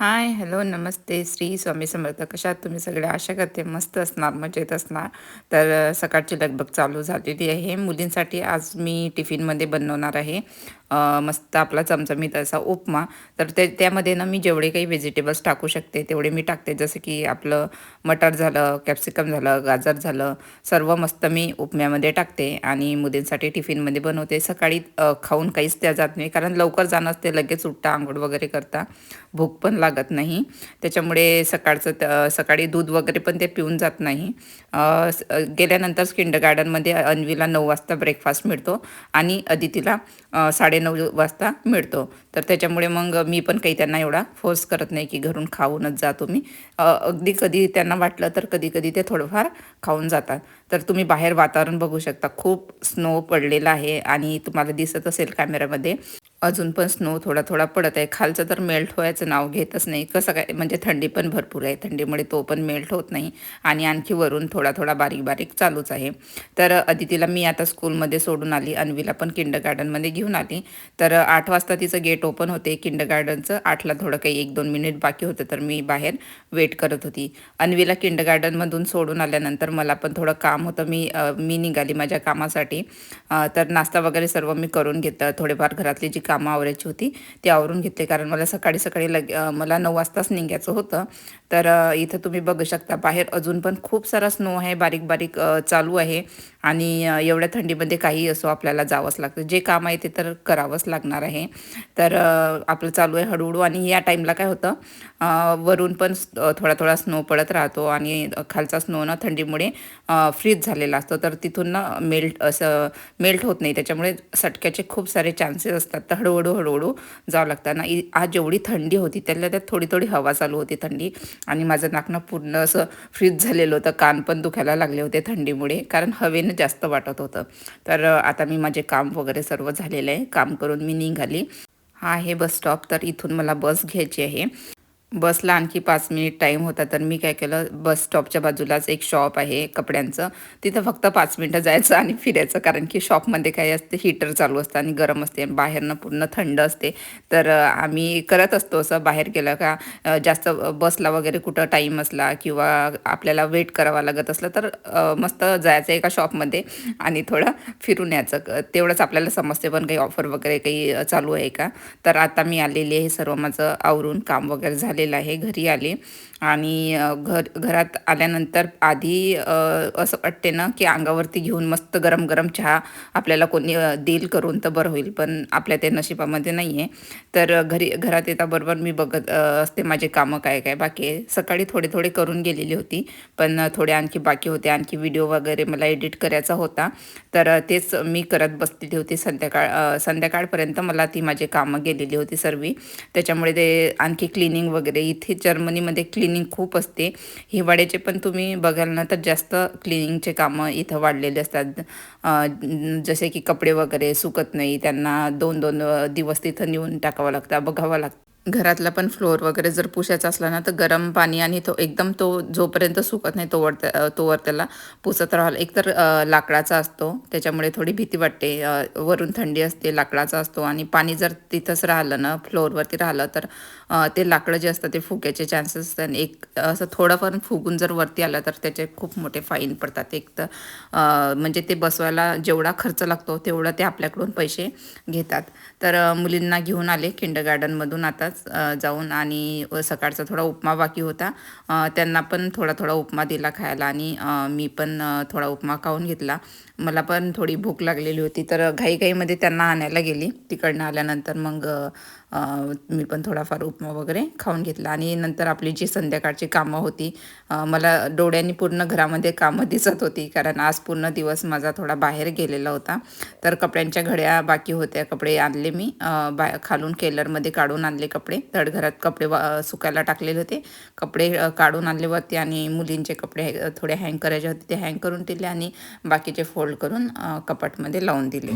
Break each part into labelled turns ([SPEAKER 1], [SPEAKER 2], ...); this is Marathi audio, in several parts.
[SPEAKER 1] हाय हॅलो नमस्ते. श्री स्वामी समर्थ. कशा तुम्ही सगळे? आशा करते मस्त असणार मजेत असणार. तर सकाळची लगबग चालू झालेली आहे. मुलींसाठी आज मी टिफिनमध्ये बनवणार आहे. मस्त आपला चमचमीत असा उपमा. तर ते त्यामध्ये ना मी जेवढे काही व्हेजिटेबल्स टाकू शकते तेवढे मी टाकते. जसं की आपलं मटर झालं कॅप्सिकम झालं गाजर झालं सर्व मस्त मी उपम्यामध्ये टाकते आणि मुलींसाठी टिफिनमध्ये बनवते. सकाळी खाऊन काहीच त्या जात नाही. कारण लवकर जाणं असते लगेच उठता आंघोळ वगैरे करता. भूक पण लागत नाही. त्याच्यामुळे सकाळचं त- सकाळी दूध वगैरे पण ते पिऊन जात नाही. गेल्यानंतर किंड गार्डनमध्ये अन्वीला नऊ वाजता ब्रेकफास्ट मिळतो आणि अदितीला साडेनऊ वाजता मिळतो. तर त्याच्यामुळे मग मी पण काही त्यांना एवढा फोर्स करत नाही की घरून खाऊनच जा तुम्ही. अगदी कधी त्यांना वाटलं तर कधी कधी ते थोडंफार खाऊन जातात. तर तुम्ही बाहेर वातावरण बघू शकता. खूप स्नो पडलेला आहे आणि तुम्हाला दिसत असेल कॅमेऱ्यामध्ये अजून पण स्नो थोडा थोडा पडत आहे. खालचं तर मेल्ट व्हायचं नाव घेतच नाही. कसं काय म्हणजे थंडी पण भरपूर आहे. थंडीमुळे तो पण मेल्ट होत नाही आणि आणखी वरून थोडा थोडा बारीक बारीक चालूच आहे. तर अदितीला मी आता स्कूलमध्ये सोडून आली. अन्वीला पण किंड गार्डनमध्ये घेऊन आली. तर आठ वाजता तिचं गेट ओपन होते. किंड गार्डनचं आठला थोडं काही एक दोन मिनिट बाकी होतं तर मी बाहेर वेट करत होती. अन्वीला किंड गार्डनमधून सोडून आल्यानंतर मला पण थोडं काम होतं. मी मी निघाली माझ्या कामासाठी. तर नाश्ता वगैरे सर्व मी करून घेतलं. थोडेफार घरातली जी कामं आवरायची होती. ती आवरून घेतले कारण मला सकाळी सकाळी लग मला नऊ वाजताच निघायचं होतं. तर इथं तुम्ही बघू शकता. बाहेर अजून पण खूप सारा स्नो आहे. बारीक बारीक चालू आहे. आणि एवढ्या थंडीमध्ये काही असो आपल्याला जावंच लागतं. जे काम आहे ते तर करावंच लागणार आहे. तर आपलं चालू आहे हळूहळू. आणि या टाईमला काय होतं वरून पण थोडा थोडा स्नो पडत राहतो. आणि खालचा स्नो ना थंडीमुळे फ्रीज झालेला असतो. तर तिथून ना मेल्ट असं मेल्ट होत नाही. त्याच्यामुळे सटक्याचे खूप सारे चान्सेस असतात. तर हळूहळू हळूहळू जावं लागतं. ना इ- आज जेवढी थंडी होती त्यातल्या त्यात थोडी थोडी हवा चालू होती थंडी. आणि माझं नाकणं पूर्ण असं फ्रीज झालेलं होतं. कान पण दुखायला लागले होते थंडीमुळे कारण हवेनं जास्त वाटत होतं. तर आता मी माझे काम वगैरे सर्व झालेलं आहे. काम करून मी निघाली. हा आहे बस स्टॉप. तर इथून मला बस घ्यायची आहे. बसला आणखी पाच मिनिट टाईम होता तर मी काय केलं बस स्टॉपच्या बाजूलाच एक शॉप आहे कपड्यांचं. तिथं फक्त पाच मिनटं जायचं आणि फिरायचं कारण की शॉपमध्ये काय असते हीटर चालू असतं आणि गरम असते आणि बाहेरनं पूर्ण थंड असते. तर आम्ही करत असतो असं बाहेर गेलं का जास्त बसला वगैरे कुठं टाईम असला किंवा आपल्याला वेट करावा लागत असलं तर मस्त जायचं एका शॉपमध्ये आणि थोडं फिरून यायचं. तेवढंच आपल्याला समजते पण काही ऑफर वगैरे काही चालू आहे का. तर आता मी आलेली आहे सर्व माझं आवरून काम वगैरे झालं. झालेलं आहे घरी आले. आणि घर घरात आल्यानंतर आधी असं वाटते ना की अंगावरती घेऊन मस्त गरम गरम चहा आपल्याला कोणी देईल करून तर बरं होईल पण आपल्या ते नशिबामध्ये नाही आहे तर घरी घरात येताबरोबर मी बघत असते माझे कामं काय काय बाकी आहे. सकाळी थोडे थोडे करून गेलेली होती पण थोडे आणखी बाकी होते. आणखी व्हिडिओ वगैरे मला एडिट करायचा होता. तर तेच मी करत बसलेली होती. संध्याकाळ संध्याकाळपर्यंत मला ती माझी कामं गेलेली होती सर्व. त्याच्यामुळे ते आणखी क्लिनिंग वगैरे इथे जर्मनीमध्ये क्लिनिंग खूप असते. हिवाळ्याचे पण तुम्ही बघाल ना तर जास्त क्लिनिंगचे कामं इथं वाढलेले असतात. जसे की कपडे वगैरे सुकत नाही त्यांना दोन दोन दिवस तिथं नेऊन टाकावं लागतं बघावं लागतं. घरातला पण फ्लोअर वगैरे जर पुसायचा असला ना तर गरम पाणी आणि तो एकदम तो जोपर्यंत सुकत नाही तोवर त्या- तोवर त्याला पुसत राहावं एकतर लाकडाचा असतो त्याच्यामुळे थोडी भीती वाटते. वरून थंडी असते लाकडाचा असतो आणि पाणी जर तिथंच राहिलं ना फ्लोअरवरती राहिलं तर ते लाकडं जे असतं ते फुग्याचे चान्सेस असतात. आणि एक असं थोडंफार फुगून जर वरती आलं तर त्याचे खूप मोठे फाईन पडतात. एक तर म्हणजे ते बसवायला जेवढा खर्च लागतो तेवढा ते आपल्याकडून पैसे घेतात. तर मुलींना घेऊन आले किंड गार्डनमधून आताच जाऊन आणि सकाळचा थोडा उपमा बाकी होता. त्यांना पण थोडा थोडा उपमा दिला खायला आणि मी पण थोडा उपमा खाऊन घेतला. मला पण थोडी भूक लागलेली होती तर घाईघाईमध्ये त्यांना आणायला गेली. तिकडनं आल्यानंतर मग मी पण थोडाफार उपमा वगैरे खाऊन घेतला. आणि नंतर आपली जी संध्याकाळची कामं होती मला डोळ्यांनी पूर्ण घरामध्ये कामं दिसत होती कारण आज पूर्ण दिवस माझा थोडा बाहेर गेलेला होता. तर कपड्यांच्या घड्या बाकी होत्या कपडे आणले मी. बा खालून केलरमध्ये काढून आणले कपडे. तडघरात घरात कपडे वा सुकायला टाकलेले होते. कपडे काढून आणले वरती आणि मुलींचे कपडे थोडे हँग करायचे होते ते हँग करून दिले आणि बाकीचे फोल्ड करून कपाटमध्ये लावून दिले.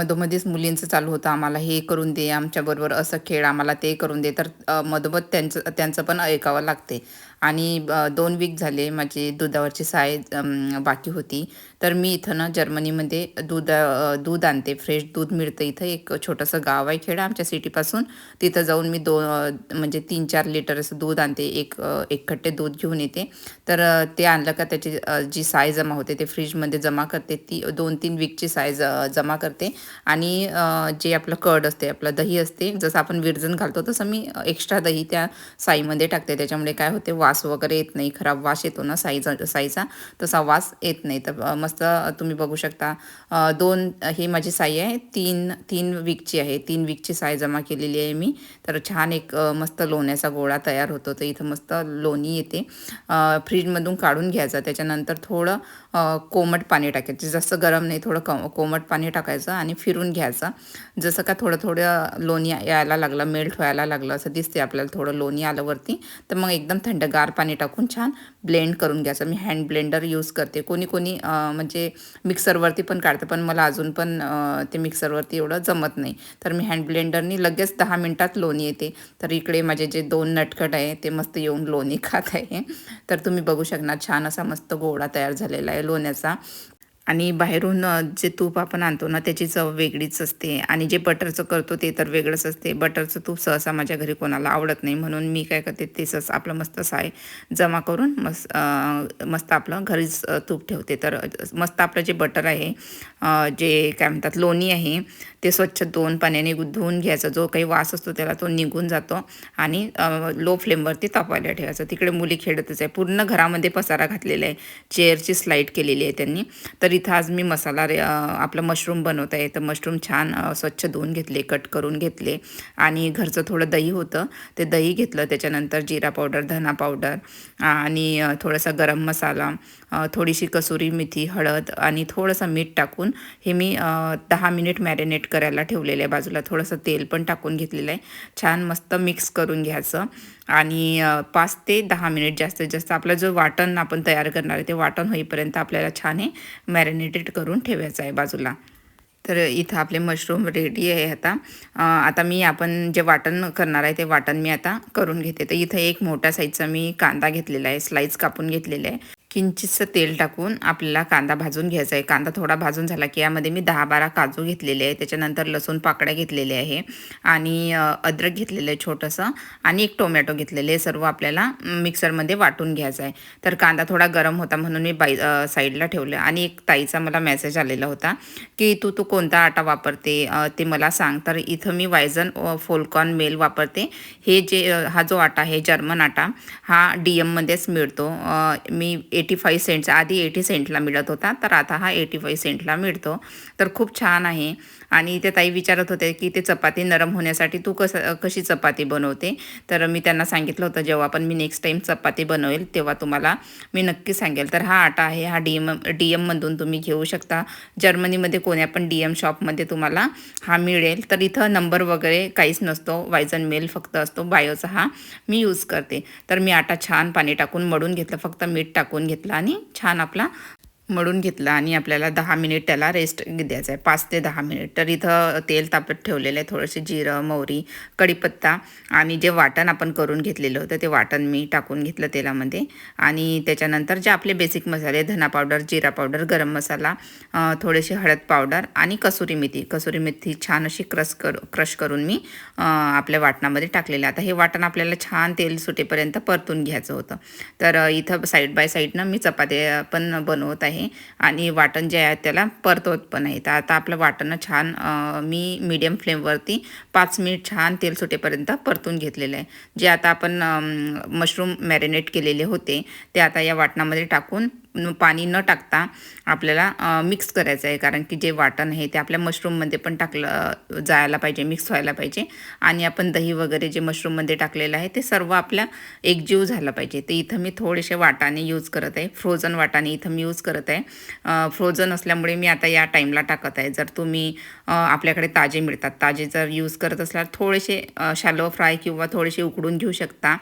[SPEAKER 1] मधोमधीच मुलींचं चालू होतं. आम्हाला हे करून दे आमच्याबरोबर असं खेळ आम्हाला ते करून दे. तर मधोमध त्यांचं त्यांचं पण ऐकावं लागते. आणि दोन वीक झाले माझी दुधावरची साय बाकी होती. तर मी इथं ना जर्मनीमध्ये दूध दूध आणते. फ्रेश दूध मिळतं इथं. एक छोटंसं गाव आहे खेडा आमच्या सिटीपासून. तिथं जाऊन मी दो म्हणजे तीन चार लिटर असं दूध आणते. एक एक खट्टे दूध घेऊन येते. तर ते आणलं का त्याची जी साय जमा होते ते फ्रीजमध्ये जमा करते. ती दोन तीन वीकची साय ज जमा करते. आणि जे आपलं कड असते आपलं दही असते जसं आपण विरजन घालतो तसं मी एक्स्ट्रा दही त्या साईमध्ये टाकते. त्याच्यामुळे काय होते वा वास वगैरे येत नाही खराब वास येतो ना साईचा साईचा तसा वास येत नाही. तर मस्त तुम्ही बघू शकता दोन ही माझी साई आहे तीन तीन वीकची आहे तीन वीकची साय जमा केलेली आहे मी. तर छान एक मस्त लोण्याचा गोळा तयार होतो. तर इथं मस्त लोणी येते. फ्रीजमधून काढून घ्यायचा. त्याच्यानंतर थोडं कोमट पाणी टाकायचं. जास्त गरम नाही थोडं क कोमट पाणी टाकायचं आणि फिरून घ्यायचं. जसं का थोडं थोडं लोणी यायला लागलं मेल्ट व्हायला लागलं असं दिसते आपल्याला थोडं लोणी आलं वरती. तर मग एकदम थंडगार गार पाणी टाकून छान ब्लेंड करून घ्यायचं. मी हँड ब्लेंडर यूज करते. कोणी कोणी म्हणजे मिक्सरवरती पण काढते पण मला अजून पण ते मिक्सरवरती एवढं जमत नाही. तर मी हँड ब्लेंडरनी लगेच दहा मिनटात लोणी येते. तर इकडे माझे जे दोन नटखट आहे ते मस्त येऊन लोणी खात आहे. तर तुम्ही बघू शकणार छान असा मस्त गोळा तयार झालेला आहे लोण्याचा. आणि बाहेरून जे तूप आपण आणतो ना त्याची चव वेगळीच असते. आणि जे बटरचं करतो ते तर वेगळंच असते. बटरचं तूप सहसा माझ्या घरी कोणाला आवडत नाही. म्हणून मी काय करते ते सहसा आपलं मस्त साय जमा करून मस्त मस्त आपलं घरीच तूप ठेवते. तर मस्त आपलं जे बटर आहे जे काय म्हणतात लोणी आहे ते स्वच्छ धुवून पाण्याने धुवून घ्यायचा. जो काही वास असतो त्याला तो निघून जातो आणि लो फ्लेमवरती तापवायला ठेवायचं. तिकडे मुली खेळतच आहे. पूर्ण घरामध्ये पसारा घातलेला आहे. चेअरची स्लाईड केलेली आहे त्यांनी. तर इथं आज मी मसाला रे आपलं मशरूम बनवत आहे. तर मशरूम छान स्वच्छ धुवून घेतले कट करून घेतले. आणि घरचं थोडं दही होतं. ते दही घेतलं. त्याच्यानंतर जिरा पावडर धना पावडर आणि थोडासा गरम मसाला थोडीशी कसुरी मेथी हळद आणि थोडंसं मीठ टाकून हे मी दहा मिनिट मॅरिनेट करायला ठेवलेलं आहे बाजूला. थोडंसं तेल पण टाकून घेतलेलं आहे. छान मस्त मिक्स करून घ्यायचं. आणि पाच ते दहा मिनिट जास्तीत जास्त आपलं जो वाटण आपण तयार करणार आहे ते वाटण होईपर्यंत आपल्याला छान हे मॅरिनेटेड करून ठेवायचं आहे बाजूला. तर इथं आपले मशरूम रेडी आहे आता. आता मी आपण जे वाटण करणार आहे ते वाटण मी आता करून घेते. तर इथं एक मोठ्या साईजचा मी कांदा घेतलेला आहे. स्लाईस कापून घेतलेला आहे. किंचितसं तेल टाकून आपल्याला कांदा भाजून घ्यायचा आहे. कांदा थोडा भाजून झाला की यामध्ये मी दहा बारा काजू घेतलेले आहे. त्याच्यानंतर लसूण पाकळ्या घेतलेले आहे आणि अद्रक घेतलेलं आहे छोटंसं आणि एक टोमॅटो घेतलेले सर्व आपल्याला मिक्सरमध्ये वाटून घ्यायचं आहे. तर कांदा थोडा गरम होता म्हणून मी बाई साईडला ठेवलं आणि एक ताईचा मला मेसेज आलेला होता की तू तू कोणता आटा वापरते? ते मला सांग. तर इथं मी वायझन फोलकॉन मेल वापरते. हे जे हा जो आटा आहे जर्मन आटा हा डी एममध्येच मिळतो. मी एटी फाईव्ह सेंट्स आधी एटी सेंटला मिळत होता. तर आता हा एटी फाईव्ह सेंटला मिळतो. तर खूप छान आहे. आणि ते ताई विचारत होते की ते चपाती नरम होण्यासाठी तू कसं कशी चपाती बनवते? तर मी त्यांना सांगितलं होतं जेव्हा पण मी नेक्स्ट टाईम चपाती बनवेल तेव्हा तुम्हाला मी नक्की सांगेल. तर हा आटा आहे. हा डी एम डी एममधून तुम्ही घेऊ शकता. जर्मनीमध्ये कोण्या पण डी एम शॉपमध्ये तुम्हाला हा मिळेल. तर इथं नंबर वगैरे काहीच नसतो. वायझन मेल फक्त असतो. बायोचा हा मी यूज करते. तर मी आटा छान पाणी टाकून मळून घेतलं. फक्त मीठ टाकून घेतला आणि छान आपला मळून घेतला आणि आपल्याला दहा मिनिट त्याला रेस्ट द्यायचा आहे. पाच ते दहा मिनिट. तर इथं तेल तापत ठेवलेलं आहे. थोडंसे जिरं मोहरी कढीपत्ता आणि जे वाटण आपण करून घेतलेलं होतं ते वाटण मी टाकून घेतलं तेलामध्ये. आणि त्याच्यानंतर जे आपले बेसिक मसाले धना पावडर जिरा पावडर गरम मसाला थोडेसे हळद पावडर आणि कसुरी मेथी. कसुरी मेथी छान अशी क्रश कर क्रश करून मी आपल्या वाटणामध्ये टाकलेलं आहे. आता हे वाटण आपल्याला छान तेल सुटेपर्यंत परतून घ्यायचं होतं. तर इथं साईड बाय साईडनं मी चपात्या पण बनवत आहे. आणि वाटण जे आहे त्याला परतवत पण आहे. तर आता आपलं वाटण छान मी मीडियम फ्लेमवरती पाच मिनिट छान तेल सुटेपर्यंत परतून घेतलेलं आहे. जे आता आपण मशरूम मॅरिनेट केलेले होते ते आता या वाटणामध्ये टाकून पाणी न टाकता आपल्याला मिक्स करायचं आहे. कारण की जे वाटण आहे ते आपल्या मशरूममध्ये पण टाकलं जायला पाहिजे मिक्स व्हायला पाहिजे. आणि आपण दही वगैरे जे मशरूममध्ये टाकलेलं आहे ते सर्व आपल्या एकजीव झालं पाहिजे. ते इथं मी थोडेसे वाटाणे यूज करत आहे. फ्रोझन वाटाणे इथं मी यूज करत आहे. फ्रोझन असल्यामुळे मी आता या टाईमला टाकत आहे. जर तुम्ही आपल्याकडे ताजे मिळतात. ताजे जर यूज करत असल्यास थोडेसे शॅलो फ्राय किंवा थोडेसे उकडून घेऊ शकता.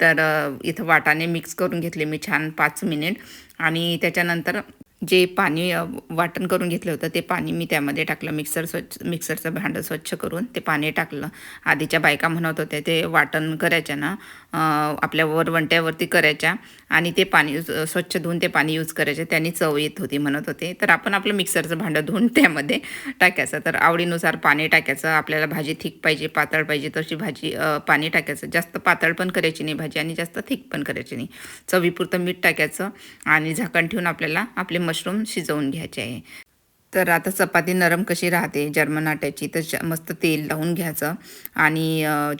[SPEAKER 1] तर इथं वाटाणे मिक्स करून घेतले मी छान पाच मिनिट आणि त्याच्यानंतर जे पाणी वाटण करून घेतलं होतं ते पाणी मी त्यामध्ये टाकलं. मिक्सर स्वच्छ मिक्सरचं भांडं स्वच्छ करून ते पाणी टाकलं. आधीच्या बायका म्हणत होत्या ते वाटण करायच्या ना आपल्या वरवंट्यावरती करायच्या आणि ते पाणी स्वच्छ धुवून ते पाणी यूज करायचे. त्यांनी चव येत होती म्हणत होते. तर आपण आपलं मिक्सरचं भांडं धुवून त्यामध्ये टाकायचं. तर आवडीनुसार पाणी टाकायचं. आपल्याला भाजी थिक पाहिजे पातळ पाहिजे तशी भाजी पाणी टाकायचं. जास्त पातळ पण करायची नाही भाजी आणि जास्त थिक पण करायची नाही. चवीपुरतं मीठ टाकायचं आणि झाकण ठेवून आपल्याला आपले मशरूम शिजवून घ्यायचे आहे. तर आता चपाती नरम कशी राहते जर्मन आट्याची? तर च- मस्त तेल लावून घ्यायचं. आणि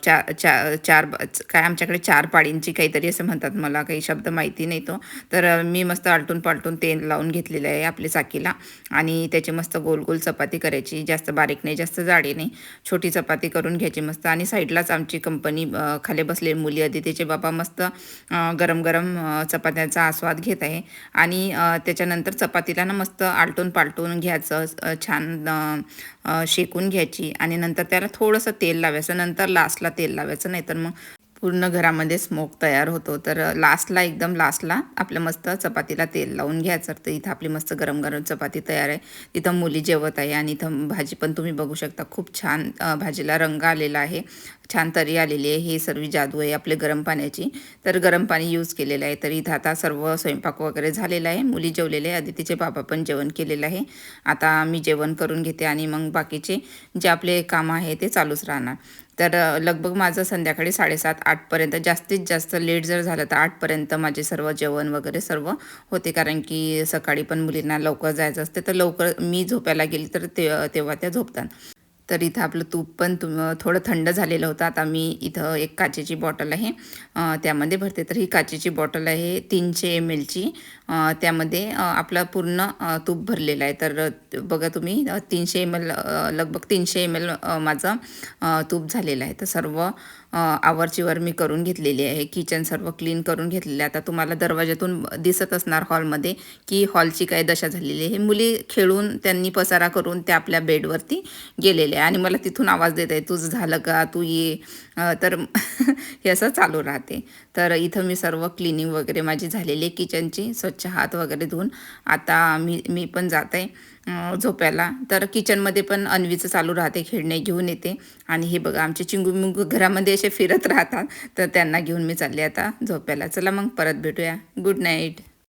[SPEAKER 1] चार चा चा चार काय आमच्याकडे चार पाळींची काहीतरी असं म्हणतात मला काही शब्द माहिती नाही तो. तर मी मस्त आलटून पालटून तेल लावून घेतलेलं आहे आपल्या चाकीला आणि त्याची मस्त गोल गोल चपाती करायची जास्त बारीक नाही जास्त जाडी नाही. छोटी चपाती करून घ्यायची मस्त. आणि साईडलाच आमची कंपनी खाली बसलेली मुली अदितीचे बाबा मस्त गरम गरम चपात्यांचा आस्वाद घेत आहे. आणि त्याच्यानंतर चपातीला ना मस्त आलटून पालटून घ्यायचं छान शेकून घ्यायची आणि नंतर त्याला थोडंसं तेल लावायचं. नंतर लास्टला तेल लावायचं नाही तर मग पूर्ण घरामध्ये स्मोक तयार होतो. तर लास्टला एकदम लास्टला आपलं मस्त चपातीला तेल लावून घ्यायचं. तर इथं आपली मस्त गरम गरम चपाती तयार आहे. तिथं मुली जेवत आहे आणि इथं भाजी पण तुम्ही बघू शकता. खूप छान भाजीला रंग आलेला आहे. छान तरी आलेली आहे. हे सर्व जादू आहे आपले गरम पाण्याची. तर गरम पाणी यूज केलेलं आहे. तर इथं आता सर्व स्वयंपाक वगैरे झालेला आहे. मुली जेवलेले आहे. अदितीचे बाबा पण जेवण केलेलं आहे. आता मी जेवण करून घेते आणि मग बाकीचे जे आपले कामं आहे ते चालूच राहणार. तर लगभग माझं संध्याकाळी साडेसात आठपर्यंत जास्तीत जास्त लेट जर झालं तर आठपर्यंत माझे सर्व जेवण वगैरे सर्व होते. कारण की सकाळी पण मुलींना लवकर जायचं असते. तर लवकर मी झोपायला गेली तर ते तेव्हा त्या झोपतात. तर इथं आपलं तूप पण तुम थोडं थंड झालेलं होतं. आता मी इथं एक काचेची बॉटल आहे. त्यामध्ये भरते. तर ही काचेची बॉटल आहे तीनशे एम एलची त्यामध्ये आपलं पूर्ण तूप भरलेलं आहे. तर बघा तुम्ही तीनशे एम एल लगभग तीनशे एम एल माझं तूप झालेलं आहे. तर सर्व आवरचीवर मी करून घेतलेली आहे. किचन सर्व क्लीन करून घेतलेलं आहे. आता तुम्हाला दरवाजातून दिसत असणार हॉलमध्ये की हॉलची काय दशा झालेली आहे. मुली खेळून त्यांनी पसारा करून त्या आपल्या बेडवरती गेलेले आहे. आणि मला तिथून आवाज देत आहे तुझं झालं का? तू ये. तर हे असं चालू राहते. तर इथं मी सर्व क्लिनिंग वगैरे माझी झालेली आहे. किचनची स्वच्छ हात वगैरे धुवून. आता मी मी पण जात आहे. झोपायला. तर किचनमध्ये पण अन्वीचं चालू राहते खेळणे घेऊन येते. आणि हे बघा आमचे चिंगू मिंगू घरामध्ये असे फिरत राहतात. तर त्यांना घेऊन मी चालले आता झोपायला. चला मग परत भेटूया. Good night.